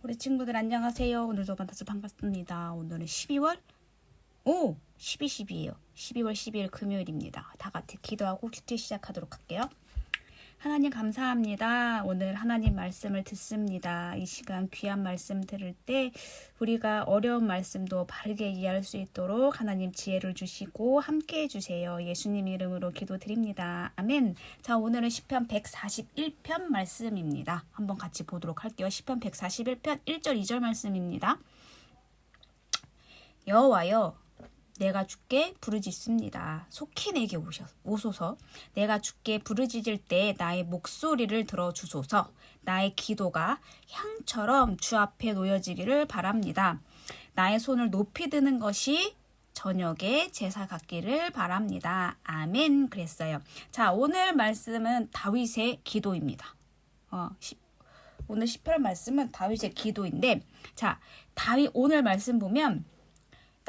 우리 친구들 안녕하세요. 오늘도 만나서 반갑습니다. 오늘은 12월 오 12, 10이에요. 12월 12일 금요일입니다. 다 같이 기도하고 큐티 시작하도록 할게요. 하나님 감사합니다. 오늘 하나님 말씀을 듣습니다. 이 시간 귀한 말씀 들을 때 우리가 어려운 말씀도 바르게 이해할 수 있도록 하나님 지혜를 주시고 함께 해주세요. 예수님 이름으로 기도드립니다. 아멘. 자, 오늘은 10편 141편 말씀입니다. 한번 같이 보도록 할게요. 10편 141편 1절 2절 말씀입니다. 여호와여 내가 주께 부르짖습니다. 속히 내게 오셔, 오소서. 내가 주께 부르짖을 때 나의 목소리를 들어주소서. 나의 기도가 향처럼 주 앞에 놓여지기를 바랍니다. 나의 손을 높이 드는 것이 저녁에 제사 갖기를 바랍니다. 아멘. 그랬어요. 자, 오늘 말씀은 다윗의 기도입니다. 어, 시, 오늘 10편 말씀은 다윗의 기도인데, 자, 다윗 오늘 말씀 보면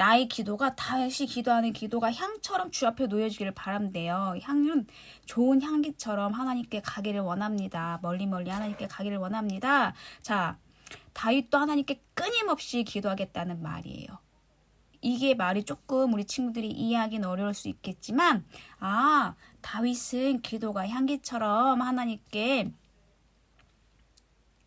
나의 기도가 다시 기도하는 기도가 향처럼 주 앞에 놓여지기를 바란대요. 향은 좋은 향기처럼 하나님께 가기를 원합니다. 멀리 멀리 하나님께 가기를 원합니다. 자, 다윗도 하나님께 끊임없이 기도하겠다는 말이에요. 이게 말이 조금 우리 친구들이 이해하기는 어려울 수 있겠지만, 아, 다윗은 기도가 향기처럼 하나님께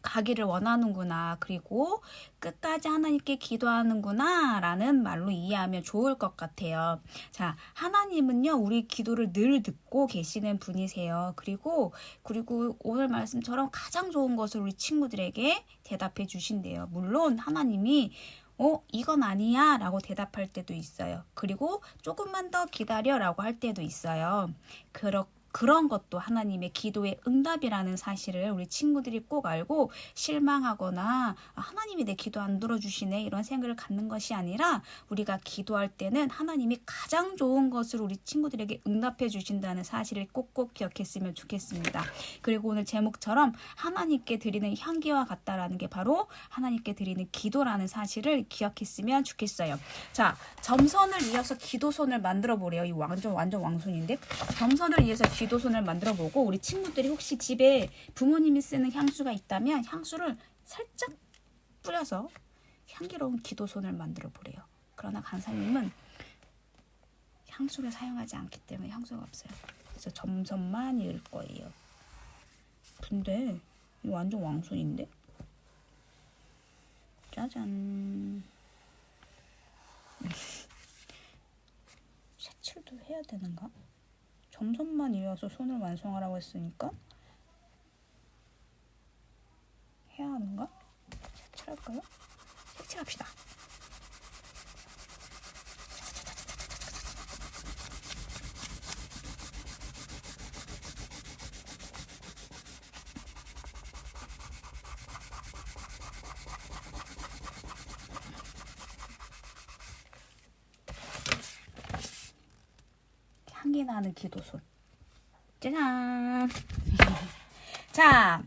가기를 원하는구나. 그리고 끝까지 하나님께 기도하는구나. 라는 말로 이해하면 좋을 것 같아요. 자, 하나님은요, 우리 기도를 늘 듣고 계시는 분이세요. 그리고, 그리고 오늘 말씀처럼 가장 좋은 것을 우리 친구들에게 대답해 주신대요. 물론 하나님이 어, 이건 아니야 라고 대답할 때도 있어요. 그리고 조금만 더 기다려 라고 할 때도 있어요. 그렇 그런 것도 하나님의 기도의 응답이라는 사실을 우리 친구들이 꼭 알고 실망하거나 아, 하나님이 내 기도 안 들어주시네 이런 생각을 갖는 것이 아니라 우리가 기도할 때는 하나님이 가장 좋은 것을 우리 친구들에게 응답해 주신다는 사실을 꼭꼭 기억했으면 좋겠습니다. 그리고 오늘 제목처럼 하나님께 드리는 향기와 같다라는 게 바로 하나님께 드리는 기도라는 사실을 기억했으면 좋겠어요. 자, 점선을 이어서 기도선을 만들어 보래요. 이 완전 완전 왕손인데 점선을 이어서 기 도손을 만들어 보고 우리 친구들이 혹시 집에 부모님이 쓰는 향수가 있다면 향수를 살짝 뿌려서 향기로운 기도손을 만들어 보래요. 그러나 간사님은 향수를 사용하지 않기 때문에 향수가 없어요. 그래서 점선만 읽을 거예요. 근데 이 완전 왕손인데? 짜잔. 색칠도 해야 되는가? 점선만 이어서 손을 완성하라고 했으니까 해야 하는가? 색칠할까요? 색칠합시다. 나는 기도손. 짜잔. 자,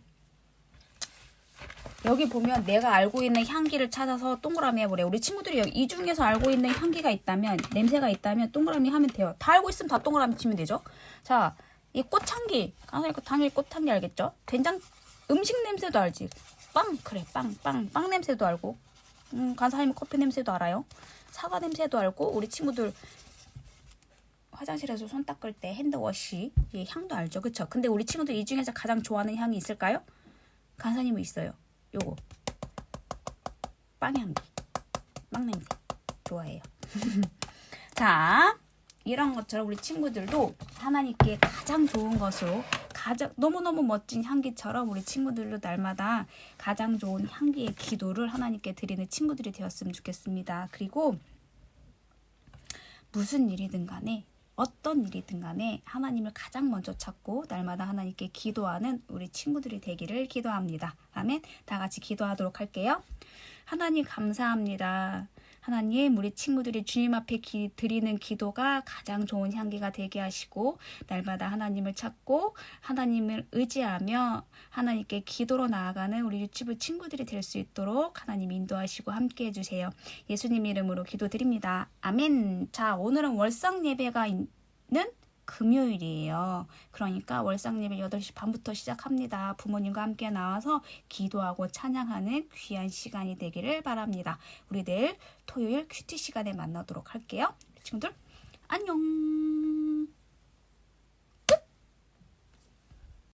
여기 보면 내가 알고 있는 향기를 찾아서 동그라미 해보래. 우리 친구들이 여기 이 중에서 알고 있는 향기가 있다면, 냄새가 있다면 동그라미 하면 돼요. 다 알고 있으면 다 동그라미 치면 되죠. 자, 이 꽃향기. 당연히 당연히 꽃향기 알겠죠? 된장, 음식 냄새도 알지. 빵, 그래, 빵, 빵, 빵 냄새도 알고. 음, 간사님 커피 냄새도 알아요. 사과 냄새도 알고, 우리 친구들 화장실에서 손 닦을 때 핸드워시 예, 향도 알죠? 그쵸? 근데 우리 친구들 이 중에서 가장 좋아하는 향이 있을까요? 간사님은 있어요. 요거. 빵향기. 빵냄새 좋아해요. 자 이런 것처럼 우리 친구들도 하나님께 가장 좋은 것으로 가장 너무너무 멋진 향기처럼 우리 친구들도 날마다 가장 좋은 향기의 기도를 하나님께 드리는 친구들이 되었으면 좋겠습니다. 그리고 무슨 일이든 간에 어떤 일이든 간에 하나님을 가장 먼저 찾고 날마다 하나님께 기도하는 우리 친구들이 되기를 기도합니다. 아멘. 다 같이 기도하도록 할게요. 하나님 감사합니다. 하나님, 우리 친구들이 주님 앞에 기, 드리는 기도가 가장 좋은 향기가 되게 하시고, 날마다 하나님을 찾고, 하나님을 의지하며, 하나님께 기도로 나아가는 우리 유튜브 친구들이 될 수 있도록 하나님 인도하시고 함께 해주세요. 예수님 이름으로 기도드립니다. 아멘. 자, 오늘은 월성 예배가 있는 금요일이에요. 그러니까 월상 예배 8시 반부터 시작합니다. 부모님과 함께 나와서 기도하고 찬양하는 귀한 시간이 되기를 바랍니다. 우리 내일 토요일 큐티 시간에 만나도록 할게요. 친구들 안녕.